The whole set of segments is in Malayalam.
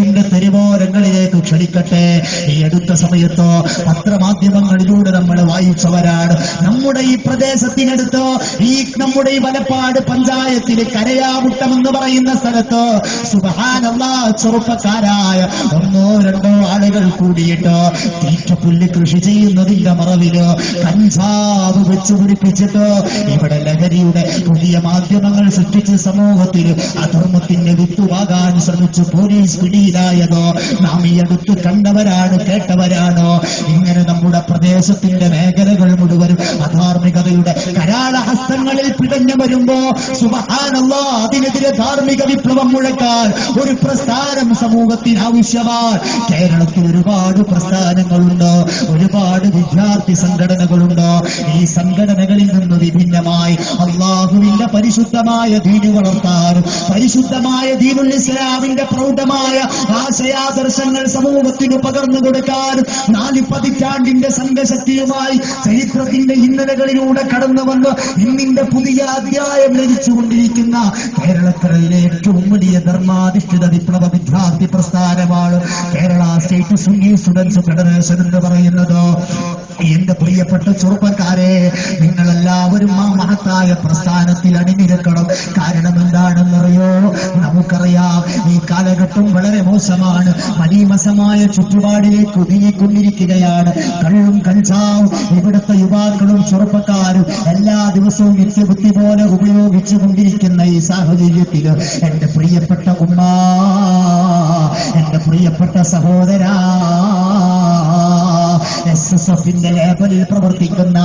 കേരളത്തിന്റെ തെരുവോരങ്ങളിലേക്ക് ക്ഷണിക്കട്ടെ. ഈ അടുത്ത സമയത്തോ പത്രമാധ്യമങ്ങളിലൂടെ നമ്മൾ വായിച്ചവരാണ് നമ്മുടെ ഈ പ്രദേശത്തിനടുത്തോ ഈ നമ്മുടെ ഈ വലപ്പാട് പഞ്ചായത്തിലെ കരയാമുട്ടം എന്ന് പറയുന്ന സ്ഥലത്തോ സുബഹാനല്ല ചെറുപ്പക്കാരായ ഒന്നോ രണ്ടോ ആളുകൾ കൂടിയിട്ടോ തീറ്റപ്പുല്ല് കൃഷി മറവിൽ കഞ്ചാവ് വെച്ച് പിടിപ്പിച്ചിട്ട് ഇവിടെ ലഹരിയുടെ പുതിയ മാധ്യമങ്ങൾ സൃഷ്ടിച്ച് സമൂഹത്തിൽ അധർമ്മത്തിന്റെ വിത്തുവാകാൻ ശ്രമിച്ചു പോലീസ് പിടിയിലായതോ നാം ഈ അടുത്ത് കണ്ടവരാണ് കേട്ടവരാണോ? ഇങ്ങനെ നമ്മുടെ പ്രദേശത്തിന്റെ മേഖലകൾ മുഴുവനും അധാർമികതയുടെ കരാള ഹസ്തങ്ങളിൽ പിടഞ്ഞു വരുമ്പോ സുബഹാനല്ലോ അതിനെതിരെ ധാർമ്മിക വിപ്ലവം മുഴക്കാൻ ഒരു പ്രസ്ഥാനം സമൂഹത്തിന് ആവശ്യമാണ്. കേരളത്തിൽ ഒരുപാട് പ്രസ്ഥാനങ്ങളുണ്ട് ഒരുപാട് വിദ്യാർത്ഥി സംഘടനകളുണ്ട്? ഈ സംഘടനകളിൽ നിന്ന് വിഭിന്നമായി അള്ളാഹുവിന്റെ പരിശുദ്ധമായ ദീന് വളർത്താനും പരിശുദ്ധമായ ദീനുൽ ഇസ്ലാമിന്റെ പ്രൗഢമായ ആശയാദർശങ്ങൾ സമൂഹത്തിന് പകർന്നു കൊടുക്കാനും നാല് പതിറ്റാണ്ടിന്റെ സംഘശക്തിയുമായി ചരിത്രത്തിന്റെ ഇന്നലകളിലൂടെ കടന്നു വന്ന് ഇന്നിന്റെ പുതിയ അധ്യായം ലഭിച്ചുകൊണ്ടിരിക്കുന്ന കേരളത്തിലെ ഏറ്റവും വലിയ ധർമാധിഷ്ഠിത വിപ്ലവ വിദ്യാർത്ഥി പ്രസ്ഥാനമാണ് Kerala state Sunni students federation എന്ന് പറയുന്നത്. എന്റെ പ്രിയപ്പെട്ട ചെറുപ്പക്കാരെ നിങ്ങളെല്ലാവരും ആ മഹത്തായ പ്രസ്ഥാനത്തിൽ അണിനിരക്കണം. കാരണം എന്താണെന്നറിയോ? നമുക്കറിയാം ഈ കാലഘട്ടം വളരെ മോശമാണ്. മലീമസമായ ചുറ്റുപാടിലേക്ക് ഒതുങ്ങിക്കൊണ്ടിരിക്കുകയാണ്. കള്ളും കഞ്ചാവും ഇവിടുത്തെ യുവാക്കളും ചെറുപ്പക്കാരും എല്ലാ ദിവസവും നിത്യബുദ്ധി പോലെ ഉപയോഗിച്ചു കൊണ്ടിരിക്കുന്ന ഈ സാഹചര്യത്തിൽ എന്റെ പ്രിയപ്പെട്ട ഉമ്മ എന്റെ പ്രിയപ്പെട്ട സഹോദരാ എസ് എസ് എഫിന്റെ ലേബലിൽ പ്രവർത്തിക്കുന്ന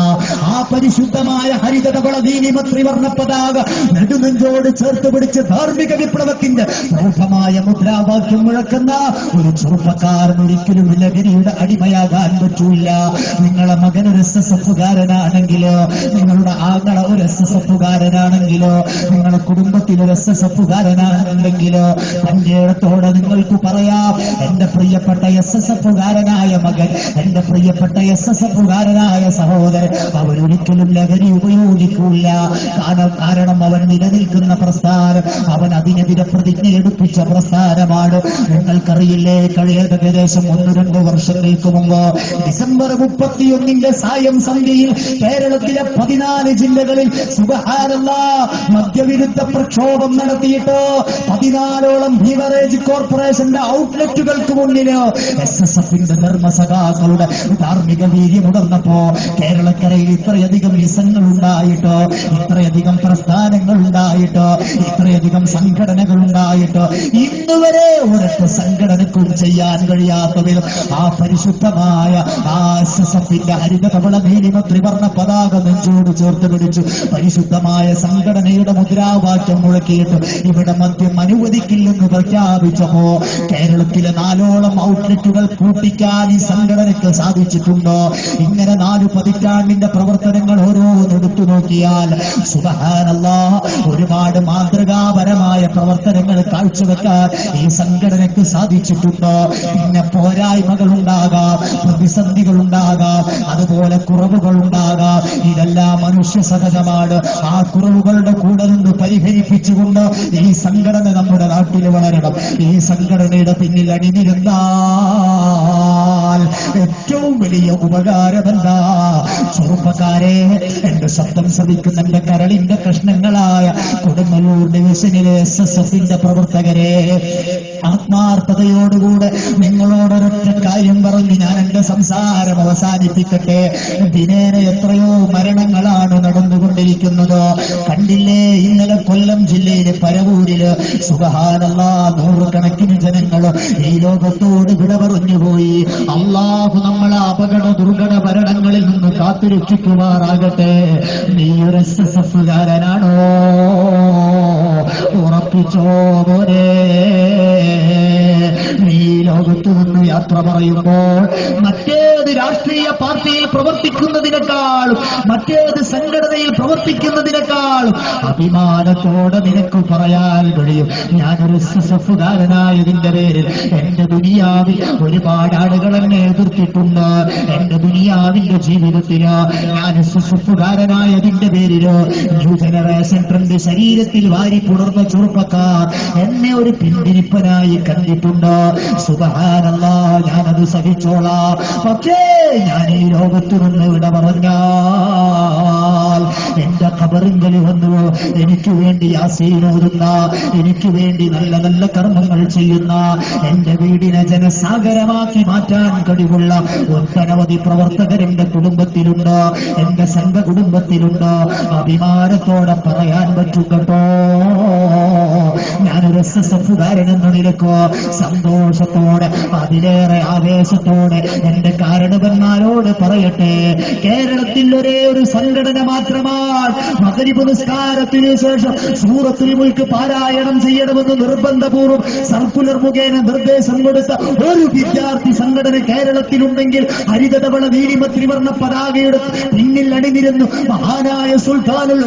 ആ പരിശുദ്ധമായ ഹരിതടവള നീലിമത്രിവർണ പതാക നെടുനെഞ്ചോട് ചേർത്ത് പിടിച്ച് ധാർമ്മിക വിപ്ലവത്തിന്റെ പ്രൗഢമായ മുദ്രാവാക്യം മുഴക്കുന്ന ഒരു ചെറുപ്പക്കാരൻ ഒരിക്കലും ലഹരിയുടെ അടിമയാകാൻ പറ്റൂല. നിങ്ങളെ മകൻ ഒരു എസ് എസ് എഫുകാരനാണെങ്കിലോ നിങ്ങളുടെ ആങ്ങള ഒരു എസ് എസ് എഫുകാരനാണെങ്കിലോ നിങ്ങളുടെ കുടുംബത്തിൽ ഒരു എസ് എസ് എഫുകാരനാണെങ്കിലോ തന്റെ ഇടത്തോടെ നിങ്ങൾക്ക് പറയാം എന്റെ പ്രിയപ്പെട്ട എസ് എസ് എഫുകാരനായ മകൻ എന്റെ പ്രിയപ്പെട്ട എസ് എസ് എഫുകാരനായ സഹോദരൻ അവരൊരിക്കലും ലഹരി ഉപയോഗിക്കില്ല കാരണം കാരണം അവൻ നിലനിൽക്കുന്ന പ്രസ്ഥാനം അവൻ അതിനെതിരെ പ്രതിജ്ഞ എടുപ്പിച്ച പ്രസ്ഥാനമാണ്. നിങ്ങൾക്കറിയില്ലേ കഴിയ ഏകദേശം ഒന്ന് രണ്ട് വർഷങ്ങൾക്ക് മുമ്പ് ഡിസംബർ മുപ്പത്തിയൊന്നിന്റെ സായം സന്ധ്യയിൽ കേരളത്തിലെ പതിനാല് ജില്ലകളിൽ സുഖഹാരല്ല മദ്യവിരുദ്ധ പ്രക്ഷോഭം നടത്തിയിട്ട് പതിനാലോളം ബീവറേജ് കോർപ്പറേഷന്റെ ഔട്ട്ലെറ്റുകൾക്ക് മുന്നിൽ എസ് എസ് എഫിന്റെ ധർമ്മസഖാക്കളുടെ ധാർമ്മിക വീര്യമുടർന്നപ്പോ കേരളക്കരയിൽ ഇത്രയധികം വിസങ്ങൾ ഉണ്ടായിട്ടോ ഇത്രയധികം പ്രസ്ഥാനങ്ങൾ ഉണ്ടായിട്ടോ ഇത്രയധികം സംഘടനകൾ ഉണ്ടായിട്ടോ ഇന്നുവരെ ഒരൊറ്റ സംഘടനക്കും ചെയ്യാൻ കഴിയാത്ത ആ പരിശുദ്ധമായ ആശ്വസത്തിന്റെ ഹരിത കവള നീലിമ ത്രിവർണ പതാക നെഞ്ചോട് ചേർത്ത് പിടിച്ചു. പരിശുദ്ധമായ സംഘടനയുടെ മുദ്രാവാക്യം മുഴക്കിയിട്ട് ഇവിടെ മദ്യം അനുവദിക്കില്ലെന്ന് പ്രഖ്യാപിച്ചപ്പോ കേരളത്തിലെ നാലോളം ഔട്ട്ലെറ്റുകൾ കൂട്ടിക്കാൻ ഈ സംഘടനയ്ക്ക് സാധിച്ചിട്ടുണ്ടോ? ഇങ്ങനെ നാല് പതിറ്റാണ്ടിന്റെ പ്രവർത്തനങ്ങൾ ഓരോന്നെടുത്തു നോക്കിയാൽ സുബഹാനല്ല ഒരുപാട് മാതൃകാപരമായ പ്രവർത്തനങ്ങൾ കാഴ്ചവെക്കാൻ ഈ സംഘടനയ്ക്ക് സാധിച്ചിട്ടുണ്ട്? പിന്നെ പോരായ്മകൾ ഉണ്ടാകാം പ്രതിസന്ധികൾ ഉണ്ടാകാം അതുപോലെ കുറവുകൾ ഉണ്ടാകാം ഇതെല്ലാം മനുഷ്യ സഹജമാണ് ആ കുറവുകളുടെ കൂടെ നിന്ന് പരിഹരിപ്പിച്ചുകൊണ്ട് ഈ സംഘടന നമ്മുടെ നാട്ടിൽ വളരണം. ഈ സംഘടനയുടെ പിന്നിൽ ഏറ്റവും വലിയ ഉപകാരമല്ല ചെറുപ്പക്കാരെ എന്റെ ശബ്ദം ശ്രവിക്കുന്ന എന്റെ കരളിന്റെ കഷ്ണങ്ങളായ കൊടുങ്ങല്ലൂർ ഡിവിഷനിലെ എസ് എസ് എഫിന്റെ പ്രവർത്തകരെ ആത്മാർത്ഥതയോടുകൂടെ നിങ്ങളോടൊരൊറ്റ സംസാരം അവസാനിപ്പിക്കട്ടെ ദിനേന എത്രയോ മരണങ്ങളാണ് നടന്നുകൊണ്ടിരിക്കുന്നത്. കണ്ടില്ലേ? ഇന്നലെ കൊല്ലം ജില്ലയിലെ പരവൂരിൽ സുഖഹാനല്ല നൂറുകണക്കിന് ജനങ്ങൾ ഈ ലോകത്തോട് വിട പറഞ്ഞുപോയി അള്ളാഹു നമ്മളെ അപകട ദുർഘട ഭരണങ്ങളിൽ നിന്ന് കാത്തുരക്ഷിക്കുമാറാകട്ടെ. നീ ഒരു എസ് എസ് എഫുകാരനാണോ? ഉറപ്പിച്ചോ മോനെ? നീ ലോകത്ത് നിന്ന് യാത്ര രാഷ്ട്രീയ പാർട്ടിയിൽ പ്രവർത്തിക്കുന്നതിനേക്കാളും പ്രവർത്തിക്കുന്നതിനേക്കാളും അഭിമാനത്തോടെ നിനക്ക് പറയാൻ കഴിയും. ഞാനൊരു സുസഫുകാരനായതിന്റെ പേരിൽ എന്റെ ദുനിയാവിൽ ഒരുപാട് ആളുകൾ എന്നെ എതിർത്തിട്ടുണ്ട്. എന്റെ ദുനിയാവിന്റെ ജീവിതത്തിന് ഞാൻ സുസഫുകാരനായതിന്റെ പേരിൽ ന്യൂ ജനറേഷൻ ട്രെൻഡ് ശരീരത്തിൽ വാരി പുണർന്ന ചെറുപ്പക്കാർ എന്നെ ഒരു പിന്തിരിപ്പനായി കണ്ടിട്ടുണ്ട്. സുഖാനല്ല ഞാനത് സഹിച്ചോളാം. പക്ഷേ ഞാൻ ഈ ലോകത്തു നിന്ന് വിട പറഞ്ഞാൽ എന്റെ ഖബറിങ്കൽ വന്നു. എനിക്ക് വേണ്ടി യാസീനോതുന്ന എനിക്ക് വേണ്ടി നല്ല നല്ല കർമ്മങ്ങൾ ചെയ്യുന്ന എന്റെ വീടിനെ ജനസാഗരമാക്കി മാറ്റാൻ കഴിവുള്ള ഒട്ടനവധി പ്രവർത്തകർ എന്റെ കുടുംബത്തിലുണ്ട് എന്റെ സംഘ കുടുംബത്തിലുണ്ട്. അഭിമാനത്തോടെ പറയാൻ പറ്റും കേട്ടോ. ഞാനൊരു എസ് എസ് എഫുകാരൻ എന്ന നിലയ്ക്ക് സന്തോഷത്തോടെ അതിലേറെ ആവേശത്തോടെ എന്റെ കാരണവന്മാരോട് പറയട്ടെ. കേരളത്തിൽ ഒരേ ഒരു സംഘടന മാത്രമാണ് മകരിബ് നിസ്കാരത്തിന് ശേഷം സൂറത്തിൽ മുൽക്ക് പാരായണം ചെയ്യണമെന്ന് നിർബന്ധപൂർവം സർക്കുലർ മുഖേന നിർദ്ദേശം കൊടുത്ത ഒരു വിദ്യാർത്ഥി സംഘടന കേരളത്തിലുണ്ടെങ്കിൽ ഹരിതടവള നീലിമ ത്രിവർണ പതാകയുടെ പിന്നിൽ അണിനിരുന്നു. മഹാനായ സുൽത്താനുൽ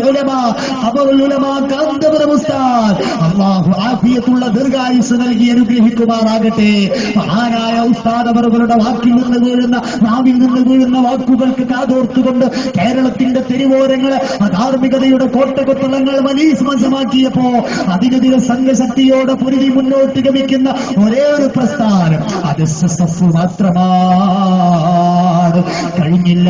അള്ളാഹു ആഫിയത്തുള്ള ദീർഘായുസ് നൽകി അനുഗ്രഹിക്കുമാറാകട്ടെ. മഹാനായ ഉസ്താദ് വാക്കിൽ നിന്ന് വീഴുന്ന നാവിൽ നിന്ന് വീഴുന്ന വാക്കുകൾക്ക് കാതോർത്തുകൊണ്ട് കേരളത്തിന്റെ തെരുവോരങ്ങളെ അധാർമികതയുടെ കോട്ടകൊത്തളങ്ങൾ മനീസ്മസമാക്കിയപ്പോ അതിനെതിരെ സംഘശക്തിയോടെ പൊരുതി മുന്നോട്ട് ഗമിക്കുന്ന ഒരേ ഒരു പ്രസ്ഥാനം. അത് മാത്രമാണ്. കഴിഞ്ഞില്ല.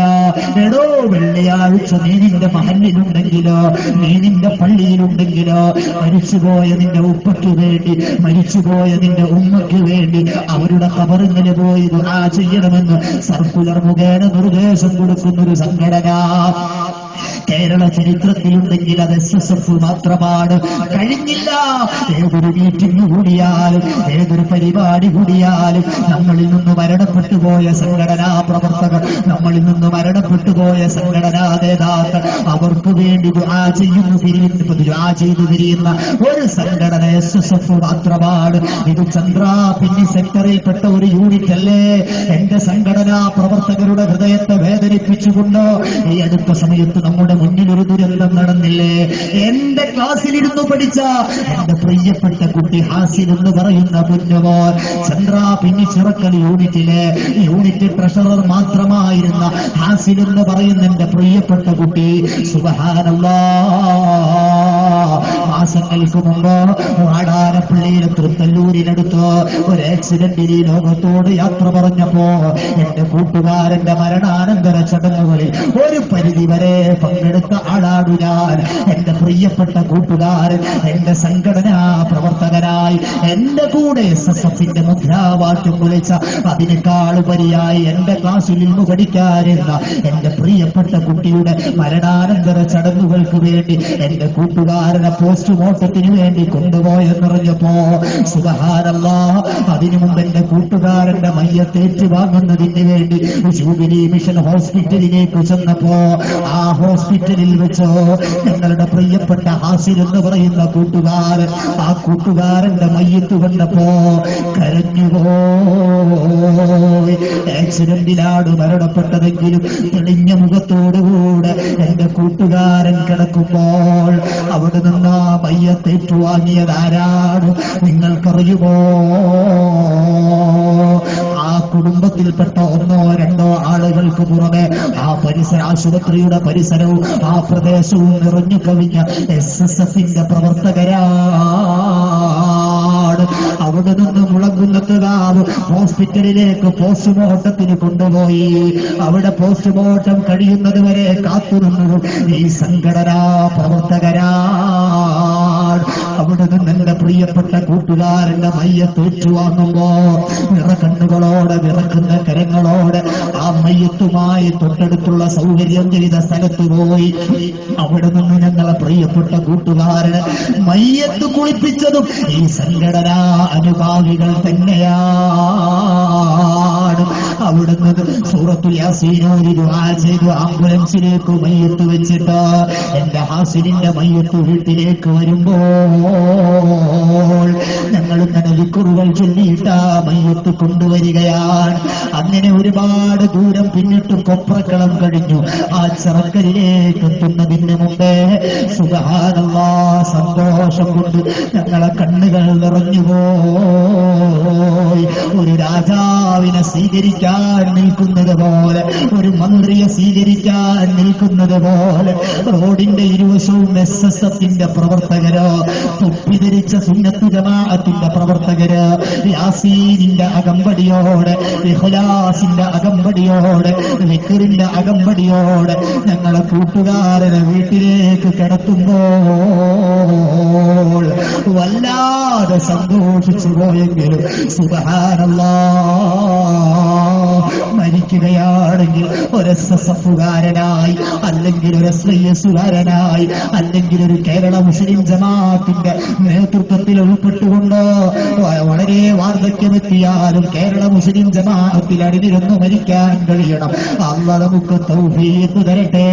എടോ വെള്ളിയാഴ്ച നീ നിന്റെ മഹലിലുണ്ടെങ്കിലോ നീ നിന്റെ പള്ളിയിലുണ്ടെങ്കിലോ മരിച്ചുപോയ നിന്റെ ഉപ്പയ്ക്ക് വേണ്ടി മരിച്ചുപോയ നിന്റെ ഉമ്മയ്ക്ക് വേണ്ടി അവരുടെ കബറിങ്ങനെ പോയി ദുആ ചെയ്യണമെന്ന് സർക്കുലർ മുഖേന നിർദ്ദേശം കൊടുക്കുന്നൊരു സംഘടന കേരള ചരിത്രത്തിലുണ്ടെങ്കിൽ അത് എസ് എസ് എഫ് മാത്രമാണ്. കഴിഞ്ഞില്ല. ഏതൊരു മീറ്റിംഗ് കൂടിയാലും ഏതൊരു പരിപാടി കൂടിയാലും നമ്മളിൽ നിന്ന് മരണപ്പെട്ടു പോയ സംഘടനാ പ്രവർത്തകർ നമ്മളിൽ നിന്ന് മരണപ്പെട്ടു പോയ സംഘടനാ നേതാക്കൾ അവർക്ക് വേണ്ടി ദുആ ചെയ്യുന്നു പിരിയുന്നു ദുആ ചെയ്തു പിരിയുന്ന ഒരു സംഘടന എസ് എസ് എഫ് മാത്രമാണ്. ഇത് ചന്ദ്ര പിന്നി സെക്ടറിൽപ്പെട്ട ഒരു യൂണിറ്റ് അല്ലേ? എന്റെ സംഘടനാ പ്രവർത്തകരുടെ ഹൃദയത്തെ വേദനിപ്പിച്ചുകൊണ്ട് ഈ അടുത്ത സമയത്ത് നമ്മുടെ മുന്നിൽ ഒരു ദുരന്തം നടന്നില്ലേ? എന്റെ ക്ലാസ്സിലിരുന്നു പഠിച്ച എന്റെ പ്രിയപ്പെട്ട കുട്ടി ഹാസിൻ എന്ന് പറയുന്ന പൊന്നുമോൻ ചന്ദ്ര പിന്നിച്ചിറക്കൽ യൂണിറ്റിലെ യൂണിറ്റ് ട്രഷറർ മാത്രമായിരുന്ന ഹാസിൻ എന്ന് പറയുന്ന എന്റെ പ്രിയപ്പെട്ട കുട്ടി. സുബഹാനല്ലാ. മാസങ്ങൾക്ക് മുമ്പ് വാടാനപ്പള്ളിയിലെ തൃത്തല്ലൂരിനടുത്ത് ഒരു ആക്സിഡന്റിൽ ഈ ലോകത്തോട് യാത്ര പറഞ്ഞപ്പോ എന്റെ കൂട്ടുകാരന്റെ മരണാനന്തര ചടങ്ങുകളിൽ ഒരു പരിധി വരെ പങ്കെടുത്ത ആളാടു ഞാൻ. പ്രിയപ്പെട്ട കൂട്ടുകാരൻ എന്റെ സംഘടനാ പ്രവർത്തകനായി എന്റെ കൂടെ എസ് എസ് എഫിന്റെ മുദ്രാവാക്യം വിളിച്ച അതിനേക്കാൾ ഉപരിയായി എന്റെ ക്ലാസ്സിൽ നിന്ന് പഠിക്കാനിരുന്ന എന്റെ പ്രിയപ്പെട്ട കുട്ടിയുടെ മരണാനന്തര ചടങ്ങുകൾക്ക് വേണ്ടി എന്റെ കൂട്ടുകാരനെ പോസ്റ്റ്മോർട്ടത്തിന് വേണ്ടി കൊണ്ടുപോയെന്നറിഞ്ഞപ്പോ സുഖഹാരല്ല അതിനു മുമ്പ് എന്റെ കൂട്ടുകാരന്റെ മയ്യത്തേറ്റ് വാങ്ങുന്നതിന് വേണ്ടി ജൂബിലി മിഷൻ ഹോസ്പിറ്റലിലേക്ക് ചെന്നപ്പോ ആ ഹോസ്പിറ്റലിൽ വെച്ചോ ഞങ്ങളുടെ പ്രിയപ്പെട്ട ഹാസിർ എന്ന് പറയുന്ന കൂട്ടുകാരൻ ആ കൂട്ടുകാരന്റെ മയ്യത്ത് കണ്ടപ്പോ കരഞ്ഞുപോയി ആക്സിഡന്റിലാണ് മരണപ്പെട്ടതെങ്കിലും തെളിഞ്ഞ മുഖത്തോടുകൂടെ എന്റെ കൂട്ടുകാരൻ കിടക്കുമ്പോൾ അവിടെ നിന്ന് ആ മയ്യത്തേറ്റുവാങ്ങിയതാരാണ് നിങ്ങൾക്കറിയുമോ? കുടുംബത്തിൽപ്പെട്ട ഒന്നോ രണ്ടോ ആളുകൾക്ക് പുറമെ ആ പരിസര ആശുപത്രിയുടെ പരിസരവും ആ പ്രദേശവും നിറഞ്ഞു കവിഞ്ഞ എസ് എസ് എഫിന്റെ പ്രവർത്തകരാണ്. അവിടെ നിന്ന് മുളങ്കുന്നത്തുകാവ് ഹോസ്പിറ്റലിലേക്ക് പോസ്റ്റ്മോർട്ടത്തിന് കൊണ്ടുപോയി. അവിടെ പോസ്റ്റ്മോർട്ടം കഴിയുന്നത് വരെ കാത്തുനിന്നതും ഈ സംഘടനാ പ്രവർത്തകരാണ് അവിടെ നിന്ന് എന്റെ പ്രിയപ്പെട്ട കൂട്ടുകാരന്റെ മയ്യത്ത് ഏറ്റുവാങ്ങുമ്പോ നിറക്കണ്ണുകളോടെ വിറക്കുന്ന കരങ്ങളോടെ ആ മയ്യത്തുമായി തൊട്ടടുത്തുള്ള സൗകര്യം ചെയ്ത സ്ഥലത്ത് പോയി അവിടെ നിന്ന് ഞങ്ങളെ പ്രിയപ്പെട്ട കൂട്ടുകാരന് മയ്യത്ത് കുളിപ്പിച്ചതും ഈ സംഘടനാ അനുഭാവികൾ തന്നെയാണ്. അവിടുന്ന് ആംബുലൻസിലേക്ക് മയ്യത്ത് വെച്ചിട്ട് എന്റെ ഹാസിനിന്റെ മയ്യത്ത് വീട്ടിലേക്ക് വരുമ്പോൾ ഞങ്ങൾ ഇങ്ങനെ വിക്കുറുകൾ ചൊല്ലിയിട്ട് മയ്യത്ത് കൊണ്ടുവരികയാണ്. അങ്ങനെ ഒരുപാട് ദൂരം പിന്നിട്ട് കൊപ്രക്കളം കഴിഞ്ഞു. ആ ചെറുക്കലിലേക്ക് എത്തുന്നതിന് മുമ്പേ സുഖാനുള്ള സന്തോഷം കൊണ്ട് ഞങ്ങളെ കണ്ണുകൾ നിറഞ്ഞുപോയി ഒരു രാജാവിനെ സ്വീകരിക്കാൻ നിൽക്കുന്നത് പോലെ ഒരു മന്ത്രിയെ സ്വീകരിക്കാൻ നിൽക്കുന്നത് പോലെ റോഡിന്റെ ഇരുവശവും എസ് എസ് എഫിന്റെ പ്രവർത്തകരോ തൊപ്പിധരിച്ച സുന്നത്ത് ജമാഅത്തിന്റെ പ്രവർത്തകര് യാസീനിന്റെ അകമ്പടിയോടെ ഇഹ്ലാസിന്റെ അകമ്പടിയോടെ വിക്കറിന്റെ അകമ്പടിയോടെ ഞങ്ങളെ കൂട്ടുകാരനെ വീട്ടിലേക്ക് കിടത്തുമ്പോൾ വല്ലാതെ സന്തോഷിച്ചു പോയെങ്കിലും സുബഹാനല്ലാ മരിക്കുകയാണെങ്കിൽ ഒരു എസ് എസ് എഫുകാരനായി അല്ലെങ്കിൽ ഒരു എസ് ഐ എസുകാരനായി അല്ലെങ്കിൽ ഒരു കേരള മുസ്ലിം ജമാഅത്തിന്റെ നേതൃത്വത്തിൽ ഉൾപ്പെട്ടുകൊണ്ട് വളരെ വാർദ്ധക്യമെത്തിയാലും കേരള മുസ്ലിം ജമാഅത്തിൽ അണിനിരുന്ന് മരിക്കാൻ കഴിയണം. അല്ല നമുക്ക് തൗഫീഖ് തരട്ടെ.